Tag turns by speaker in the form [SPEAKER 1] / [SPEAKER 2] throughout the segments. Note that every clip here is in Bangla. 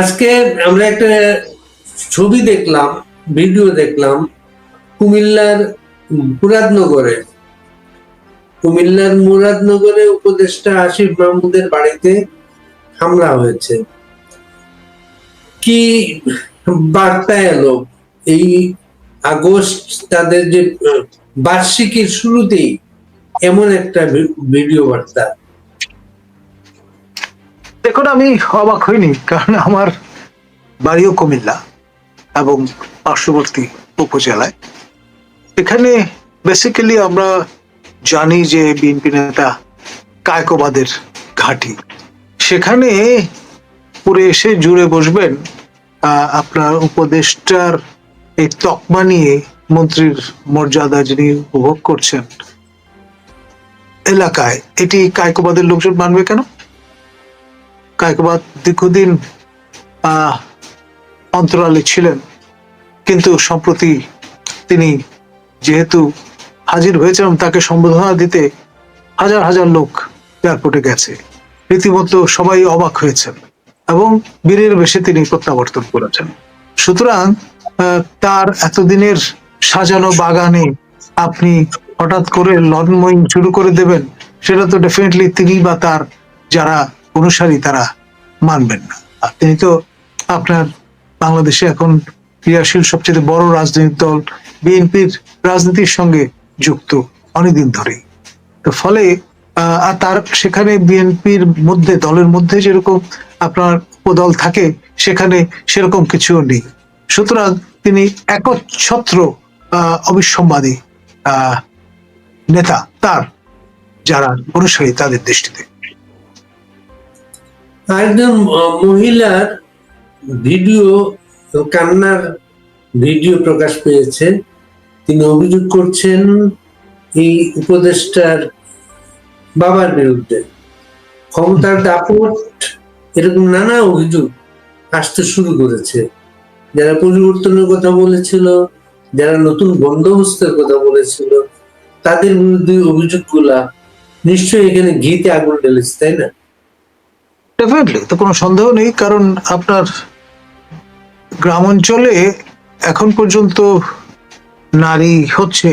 [SPEAKER 1] আজকে আমরা একটা ছবি দেখলাম, ভিডিও দেখলাম কুমিল্লার মুরাদনগরে। কুমিল্লার মুরাদনগরে উপদেষ্টা আসিফ মাহমুদের বাড়িতে হামলা হয়েছে। কি বার্তা এলো? এই আগস্ট তাদের যে বার্ষিকীর শুরুতেই এমন একটা ভিডিও বার্তা।
[SPEAKER 2] দেখুন আমি অবাক হইনি, কারণ আমার বাড়িও কুমিল্লা এবং পার্শ্ববর্তী উপজেলায়। এখানে বেসিক্যালি আমরা জানি যে বিএনপি নেতা কায়কোবাদের ঘাঁটি। সেখানে পুরে এসে জুড়ে বসবেন আপনার উপদেষ্টার এই তকমা নিয়ে মন্ত্রীর মর্যাদা যিনি উপভোগ করছেন। এলাকায় এটি কায়কোবাদের লোকজন মানবে কেন? কায়কবাদ দীর্ঘদিন অন্তরালে ছিলেন। কিন্তু সম্প্রতি তিনি যেহেতু হাজির হয়েছেন এবং তাকে সম্বোধনা দিতে হাজার হাজার লোক এয়ারপোর্টে গেছে। রীতিমতো সবাই অবাক হয়েছেন এবং বীরের বেশে তিনি প্রত্যাবর্তন করেছেন। সুতরাং তার এতদিনের সাজানো বাগানে আপনি হঠাৎ করে লন মোয়িং শুরু করে দেবেন, সেটা তো ডেফিনেটলি তিনি বা তার যারা অনুসারী তারা মানবেন না। আর তিনি তো আপনার বাংলাদেশে এখন ক্রিয়াশীল সবচেয়ে বড় রাজনৈতিক দল বিএনপির রাজনীতির সঙ্গে যুক্ত অনেকদিন ধরেই। তো ফলে আর তার সেখানে বিএনপির মধ্যে, দলের মধ্যে যেরকম আপনার উপদল থাকে, সেখানে সেরকম কিছুও নেই। সুতরাং তিনি একচ্ছত্র অবিসম্বাদী নেতা তার, যারা অনুসারী তাদের দৃষ্টিতে।
[SPEAKER 1] একজন মহিলার ভিডিও কান্নার ভিডিও প্রকাশ পেয়েছে। তিনি অভিযোগ করছেন এই উপদেষ্টার বাবার বিরুদ্ধে। ক্ষমতার দাপট, এরকম নানা অভিযোগ আসতে শুরু করেছে। যারা পরিবর্তনের কথা বলেছিল, যারা নতুন বন্দোবস্তের কথা বলেছিল, তাদের বিরুদ্ধে অভিযোগগুলা নিশ্চয়ই এখানে ঘিতে আগুন ঢেলেছে, তাই না?
[SPEAKER 2] ডেফিনেটলি তো কোনো সন্দেহ নেই, কারণ আপনার গ্রাম অঞ্চলে এখন পর্যন্ত নারী হচ্ছে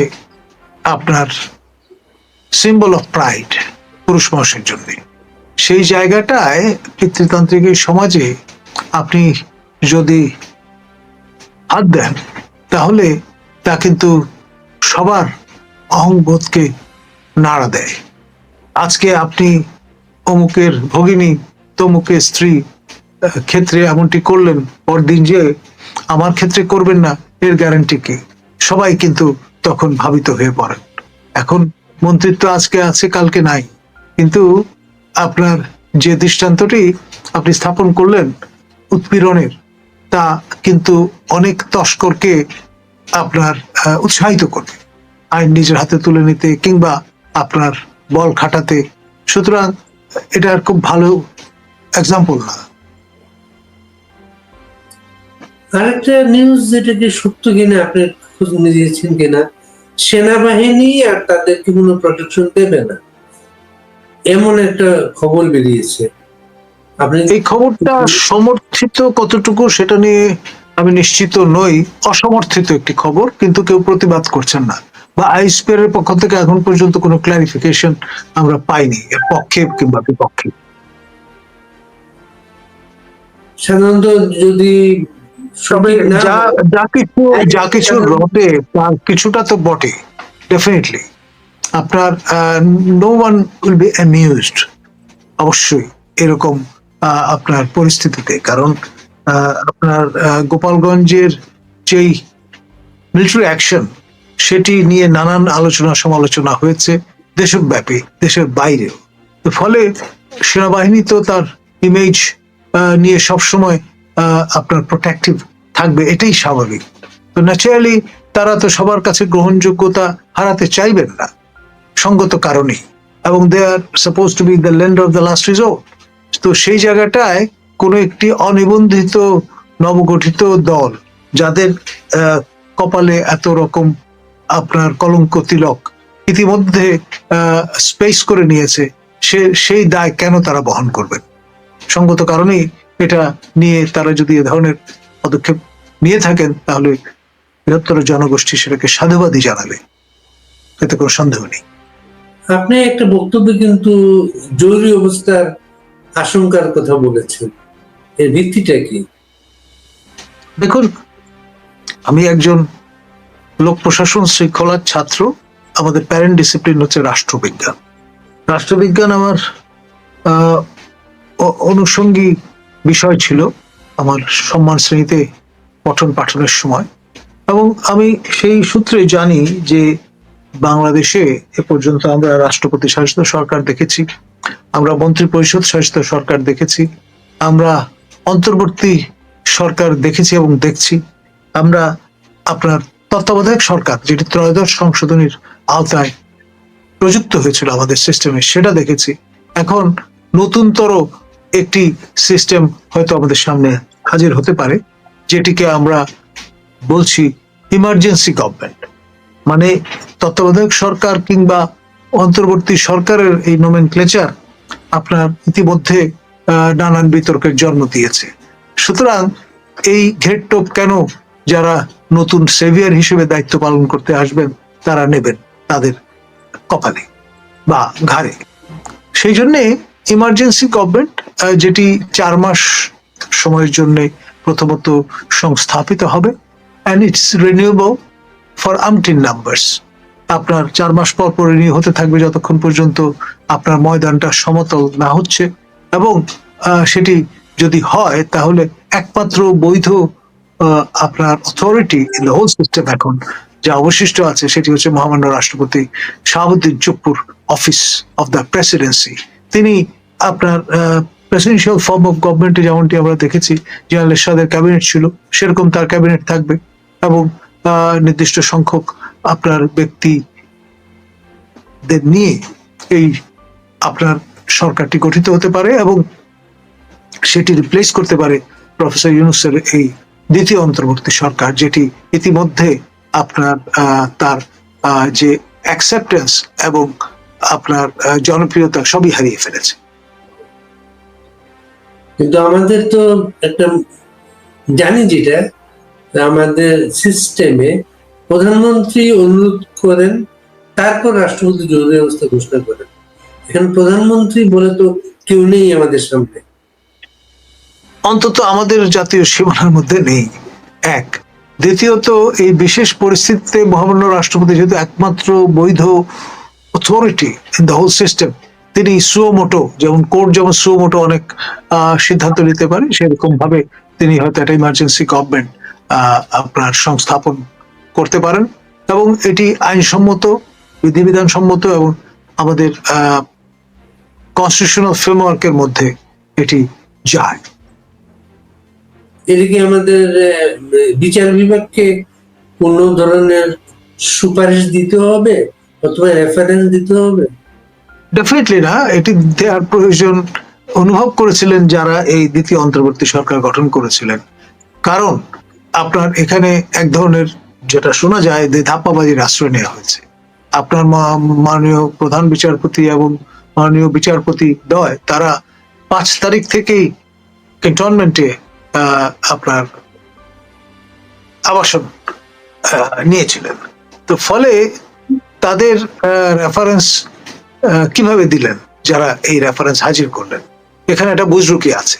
[SPEAKER 2] আপনার সিম্বল অফ প্রাইড পুরুষ মানুষের জন্য। সেই জায়গাটায় পিতৃতান্ত্রিক সমাজে আপনি যদি হাত দেন, তাহলে তা কিন্তু সবার অহংবোধকে নাড়া দেয়। আজকে আপনি অমুকের ভগিনী তমুকের স্ত্রী ক্ষেত্রে এমনটি করলেন পরদিন যে, আমার ক্ষেত্রে করবেন না, এর গ্যারান্টি কি? সবাই কিন্তু তখন ভাবিত হয়ে পড়েন। এখন মন্ত্রিত্ব আজকে আছে, কালকে নাই। কিন্তু আপনার যে দৃষ্টান্তটি আপনি স্থাপন করলেন উৎপীড়নের, তা কিন্তু অনেক তস্করকে আপনার উৎসাহিত করবে। আইন নিজের হাতে তুলে নিতে কিংবা আপনার বল খাটাতে। সুতরাং এটা আর খুব ভালো এক্সাম্পল না।
[SPEAKER 1] আরেকটা নিউজ যেটা যে সত্য কিনা আপনি খোঁজ নিয়েছেন কিনা সেনাবাহিনী আর তাদেরকে কোনো প্রোটেকশন দেবে না? এমন একটা খবর বেরিয়েছে। আপনি
[SPEAKER 2] এই খবরটা সমর্থিত কতটুকু সেটা নিয়ে আমি নিশ্চিত নই। অসমর্থিত একটি খবর কিন্তু কেউ প্রতিবাদ করছেন না। বা আইসপের পক্ষ থেকে এখন পর্যন্ত কোনো ক্লারিফিকেশন আমরা পাইনি এর পক্ষে কিংবা বিপক্ষে।
[SPEAKER 1] সাধারণত যদি সবাই
[SPEAKER 2] যা যা কিছু যা কিছু রটে তার কিছুটা তো বটে ডেফিনেটলি আপনার no one will be amused অবশ্যই এরকম আপনার পরিস্থিতিতে। কারণ আপনার গোপালগঞ্জের যেই মিলিটারি অ্যাকশন সেটি নিয়ে নানান আলোচনা সমালোচনা হয়েছে দেশব্যাপী দেশের বাইরেও। তো ফলে সেনাবাহিনী তো তার ইমেজ নিয়ে সবসময় আপনার প্রোটেক্টিভ থাকবে, এটাই স্বাভাবিক। তো ন্যাচারালি তারা তো সবার কাছে গ্রহণযোগ্যতা হারাতে চাইবেন না, সঙ্গত কারণেই। এবং they are supposed to be the land of the last resort তো সেই জায়গাটায় কোনো একটি অনিবন্ধিত, নবগঠিত দল যাদের কপালে এত রকম আপনার কলঙ্ক তিলক ইতিমধ্যে স্পেস করে নিয়েছে, সে, সেই দায় কেন তারা বহন করবেন সঙ্গত কারণেই এটা নিয়ে তারা যদি এ ধরনের পদক্ষেপ নিয়ে থাকেন তাহলে বৃহত্তর জনগোষ্ঠী সেটাকে সাধুবাদী জানাবে। এতে কোনো সন্দেহ নেই।
[SPEAKER 1] আপনি একটা বক্তব্যে কিন্তু জরুরি অবস্থার আশঙ্কার কথা বলেছেন। এর ভিত্তিটা কি?
[SPEAKER 2] দেখুন আমি একজন লোক প্রশাসন শৃঙ্খলার ছাত্র। আমাদের প্যারেন্ট ডিসিপ্লিন হচ্ছে রাষ্ট্রবিজ্ঞান। রাষ্ট্রবিজ্ঞান আমার অনুষঙ্গী বিষয় ছিল আমার সম্মান শ্রেণীতে পঠন পাঠনের সময়। এবং আমি সেই সূত্রে জানি যে বাংলাদেশে এ পর্যন্ত আমরা রাষ্ট্রপতি শাসিত সরকার দেখেছি, আমরা মন্ত্রী পরিষদ শাসিত সরকার দেখেছি, আমরা অন্তর্বর্তী সরকার দেখেছি এবং দেখছি, আমরা আপনার তত্ত্বাবধায়ক সরকার যেটি ত্রয়োদশ সংশোধনীর আওতায় প্রযুক্ত হয়েছিল আমাদের সিস্টেমে সেটা দেখেছি। এখন নতুনতর একটি সিস্টেম হয়তো আমাদের সামনে হাজির হতে পারে, যেটিকে আমরা বলছি ইমার্জেন্সি গভর্নমেন্ট মানে তত্ত্বাবধায়ক সরকার কিংবা অন্তর্বর্তী সরকারের এই নোমেন ক্লেচার আপনার ইতিমধ্যে নানান বিতর্কের জন্ম দিয়েছে। সুতরাং এই ঘেরটোপ কেন যারা নতুন সেভিয়ার হিসেবে দায়িত্ব পালন করতে আসবেন, তারা নেবেন তাদের কপালে বা ঘাড়ে। সেই জন্যে ইমার্জেন্সি গভর্নমেন্ট যেটি চার মাস সময়ের জন্য প্রথমত সংস্থাপিত হবে and it's renewable for umpteen numbers আপনার চার মাস পর পর রিনিউ হতে থাকবে যতক্ষণ পর্যন্ত আপনার ময়দানটা সমতল না হচ্ছে, এবং সেটি যদি হয়, তাহলে একমাত্র বৈধ আপনার authority in the whole system এখন যা অবশিষ্ট আছে, সেটি হচ্ছে মহামান্য রাষ্ট্রপতি শাহাবুদ্দিন চুপ্পুর অফিস অফ দ্য প্রেসিডেন্সি তিনি আপনার প্রেসিডেন্সিয়াল ফর্ম অফ গভর্নমেন্টে যেমনটি আমরা দেখেছি, জেনারেল এরশাদের ক্যাবিনেট ছিল, সেরকম তার ক্যাবিনেট থাকবে এবং নির্দিষ্ট সংখ্যক আপনার ব্যক্তিদের নিয়ে এই আপনার সরকারটি গঠিত হতে পারে এবং সেটি রিপ্লেস করতে পারে প্রফেসর ইউনুসের এই দ্বিতীয় অন্তর্বর্তী সরকার, যেটি ইতিমধ্যে আপনার তার যে অ্যাকসেপ্টেন্স এবং আপনার জনপ্রিয়তা সবই হারিয়ে ফেলেছে।
[SPEAKER 1] কিন্তু আমাদের তো একটা, জানি যেটা, আমাদের সিস্টেমে প্রধানমন্ত্রী অনুরোধ করেন, তারপর রাষ্ট্রপতি জরুরি অবস্থা ঘোষণা করেন। এখানে প্রধানমন্ত্রী বলে তো কেউ নেই আমাদের সামনে।
[SPEAKER 2] অন্তত আমাদের জাতীয় সীমানার মধ্যে নেই। এক, দ্বিতীয়ত, এই বিশেষ পরিস্থিতিতে মহামান্য রাষ্ট্রপতি যেহেতু একমাত্র বৈধ authority in the whole system তিনি সুমোটো যেমন কোর্ট যেমন সুমোটো অনেক সিদ্ধান্ত নিতে পারে সেরকম ভাবে তিনি হয়তো একটা ইমার্জেন্সি গভর্নমেন্ট আপনার সংস্থাপন করতে পারেন। এবং এটি আইনসম্মত বিধিবিধান সম্মত এবং আমাদের কনস্টিটিউশনাল ফ্রেমওয়ার্কের মধ্যে এটি যায়।
[SPEAKER 1] এদিকে আমাদের বিচার বিভাগকে কোন ধরনের সুপারিশ দিতে হবে? অথবা রেফারেন্স দিতে হবে?
[SPEAKER 2] ডেফিনেটলি না, এটি দেওয়ার প্রয়োজন অনুভব করেছিলেন যারা এই দ্বিতীয় অন্তর্বর্তী সরকার গঠন করেছিলেন। কারণ আপনার এখানে এক ধরনের যেটা শোনা যায়, যে ধাপ্পাবাজির আশ্রয় নেওয়া হয়েছে। আপনার মাননীয় প্রধান বিচারপতি এবং মাননীয় বিচারপতি দয়, তারা পাঁচ তারিখ থেকেই ক্যান্টনমেন্টে আপনার আবাসন নিয়েছিলেন। তো ফলে তাদের রেফারেন্স কীভাবে দিলেন? যারা এই রেফারেন্স হাজির করলেন। এখানে একটা বুজরুকি আছে।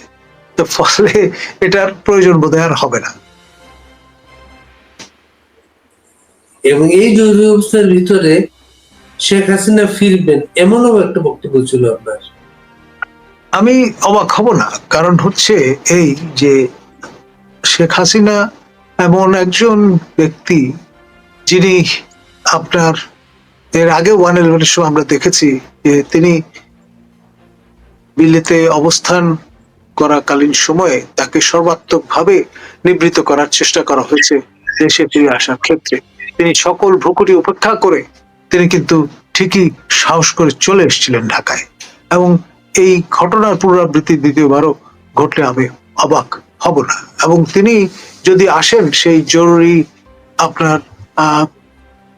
[SPEAKER 2] তো ফলে এটার প্রয়োজন বোধহয় আর হবে না।
[SPEAKER 1] এবং এই জরুরি অবস্থার ভিতরে শেখ হাসিনা ফিরবেন এমনও একটা বক্তব্য ছিল আপনার।
[SPEAKER 2] আমি অবাক হব না কারণ হচ্ছে এই যে শেখ হাসিনা এমন একজন ব্যক্তি যিনি আপনার এর আগে ওয়ান ইলেভেনের সময় আমরা দেখেছি যে তিনি দিল্লিতে অবস্থান করাকালীন সময়ে তাকে সর্বাত্মকভাবে নিবৃত করার চেষ্টা করা হয়েছে দেশে ফিরে আসার ক্ষেত্রে। তিনি সকল ভ্রুকুটি উপেক্ষা করে তিনি কিন্তু ঠিকই সাহস করে চলে এসেছিলেন ঢাকায়। এবং এই ঘটনার পুনরাবৃত্তি দ্বিতীয়বারও ঘটলে আমি অবাক হব না। এবং তিনি যদি আসেন, সেই জরুরি আপনার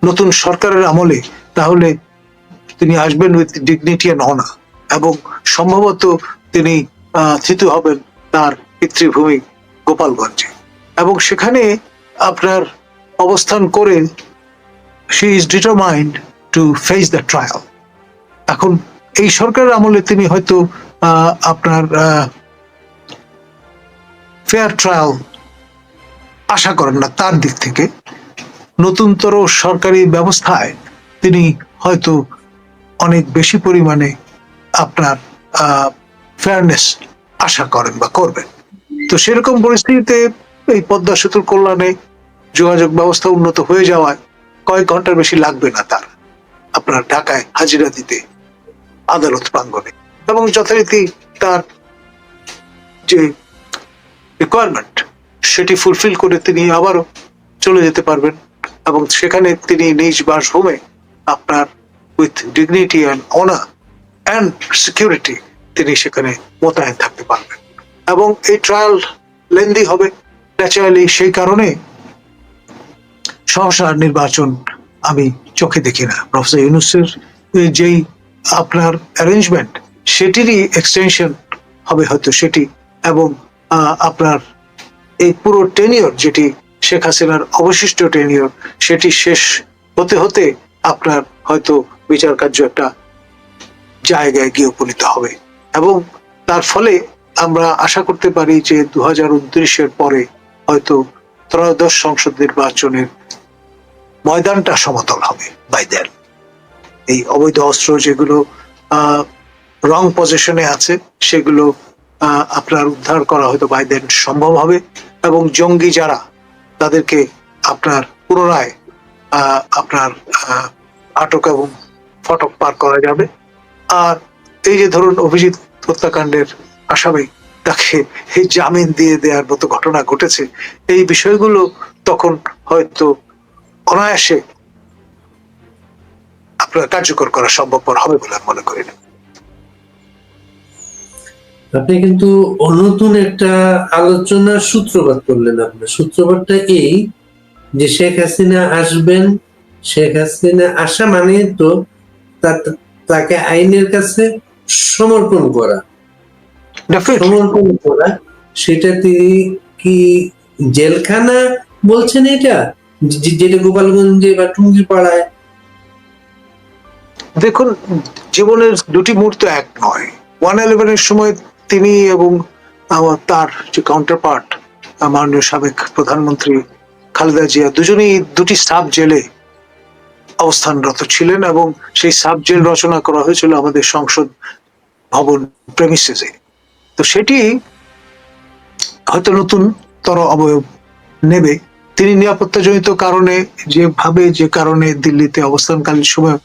[SPEAKER 2] নতুন সরকারের আমলে তাহলে তিনি আসবেন উইথ ডিগনিটি অ্যান্ড অনার এবং সম্ভবত তিনি থিতু হবেন তার পিতৃভূমি গোপালগঞ্জে। এবং সেখানে আপনার অবস্থান করে she is determined to face the trial এখন এই সরকারের আমলে তিনি হয়তো আপনার ফেয়ার ট্রায়াল আশা করেন না তার দিক থেকে। নতুনতর সরকারি ব্যবস্থায় তিনি হয়তো অনেক বেশি পরিমাণে আপনার ফেয়ারনেস আশা করেন বা করবেন। তো সেরকম পরিস্থিতিতে এই পদ্মা সেতুর কল্যাণে যোগাযোগ ব্যবস্থা উন্নত হয়ে যাওয়ায় কয়েক ঘণ্টার বেশি লাগবে না তার। আপনার ঢাকায় হাজিরা দিতে আদালত প্রাঙ্গণে। এবং যথারীতি তার যে রিকোয়ারমেন্ট সেটি ফুলফিল করে তিনি আবারও চলে যেতে পারবেন। এবং সেখানে তিনি নিজ বাসভূমে আপনার with dignity and honour and security তিনি সেখানে মোতায়েন থাকতে পারবেন। এবং এই ট্রায়াল লেন্দি হবে। ন্যাচারালি সেই কারণে সহসা নির্বাচন আমি চোখে দেখি না। প্রফেসর ইউনুসের যেই আপনার অ্যারেঞ্জমেন্ট সেটিরই এক্সটেনশন হবে হয়তো সেটি এবং আপনার এই পুরো টেনিয়র যেটি শেখ হাসিনার অবশিষ্ট টেনিয়র, সেটি শেষ হতে হতে আপনার হয়তো বিচার কার্য একটা জায়গায় গিয়ে উপনীত হবে। এবং তার ফলে আমরা আশা করতে পারি যে দু হাজার উনত্রিশের পরে হয়তো ত্রয়োদশ সংসদ নির্বাচনের ময়দানটা সমতল হবে বাই দেন এই অবৈধ অস্ত্র যেগুলো রং পজিশনে আছে, সেগুলো আপনার উদ্ধার করা হয়তো বাই দেন সম্ভব হবে। এবং জঙ্গি যারা তাদেরকে আপনার পুনরায় আপনার আটক এবং ফটক পার করা যাবে। আর এই যে ধরুন অভিজিৎ হত্যাকাণ্ডের আসামি তাকে এই জামিন দিয়ে দেওয়ার মতো ঘটনা ঘটেছে, এই বিষয়গুলো তখন হয়তো অনায়াসে আপনার কার্যকর করা সম্ভবপর হবে বলে আমি মনে করি না।
[SPEAKER 1] আপনি কিন্তু নতুন একটা আলোচনার সূত্রপাত করলেন আপনার সূত্রপাতটা এই যে শেখ হাসিনা আসবেন শেখ হাসিনা আসা মানে তো তাকে আইনের কাছে সমর্পণ করা. সমর্পণ করা সেটা তিনি কি জেলখানা বলছেন এটা? যে- যেটা গোপালগঞ্জে বা টুঙ্গিপাড়ায়?
[SPEAKER 2] দেখুন জীবনের দুটি মুহূর্ত এক নয়। ওয়ান ইলেভেনের সময় তিনি এবং তার যে কাউন্টার পার্ট মাননীয় সাবেক প্রধানমন্ত্রী খালেদা জিয়া, দুজনেই দুটি সাব জেলে অবস্থানরত ছিলেন এবং সেই সাব জেল রচনা করা হয়েছিল আমাদের সংসদ ভবন প্রেমিসেসে তো সেটি হয়তো নতুন তর অবয়ব নেবে। তিনি নিরাপত্তাজনিত কারণে যেভাবে যে কারণে দিল্লিতে অবস্থানকালীন সময়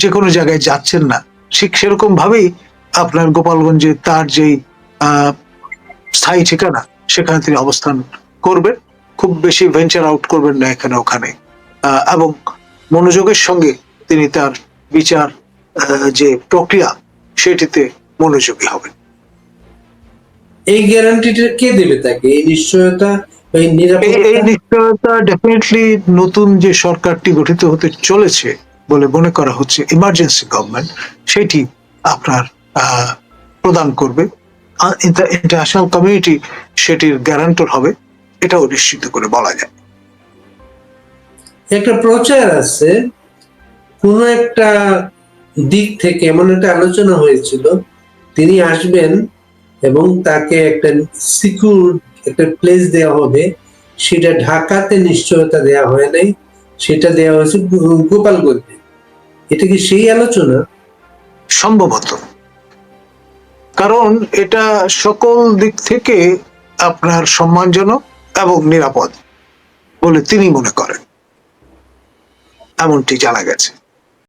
[SPEAKER 2] যে কোনো জায়গায় যাচ্ছেন না, ঠিক সেরকম ভাবেই আপনার গোপালগঞ্জে তার যেই আহ, স্থায়ী ঠিকানা সেখানে তিনি অবস্থান করবেন। খুব বেশি ভেঞ্চার আউট করবেন না এখানে ওখানে। এবং মনোযোগের সঙ্গে তিনি তার বিচার যে প্রক্রিয়া সেটিতে মনোযোগী হবেন।
[SPEAKER 1] এই গ্যারান্টিটা কে দেবে তাকে? এই নিশ্চয়তা এই
[SPEAKER 2] নিশ্চয়তা ডেফিনেটলি নতুন যে সরকারটি গঠিত হতে চলেছে বলে মনে করা হচ্ছে ইমার্জেন্সি গভর্নমেন্ট সেটি আপনার প্রদান করবে। ইন্টারন্যাশনাল কমিউনিটি সেটির গ্যারান্টর হবে এটাও নিশ্চিত করে বলা যায়।
[SPEAKER 1] একটা প্রচার আছে কোন একটা দিক থেকে এমন একটা আলোচনা হয়েছিল তিনি আসবেন এবং তাকে একটা সিকিউর একটা প্লেস দেওয়া হবে সেটা ঢাকাতে নিশ্চয়তা দেওয়া হয় নাই সেটা দেওয়া হয়েছে গোপালগঞ্জে। এটা কি সেই আলোচনা?
[SPEAKER 2] সম্ভবত। কারণ এটা সকল দিক থেকে আপনার সম্মানজনক এবং নিরাপদ বলে তিনি মনে করেন। এমনটি জানা গেছে।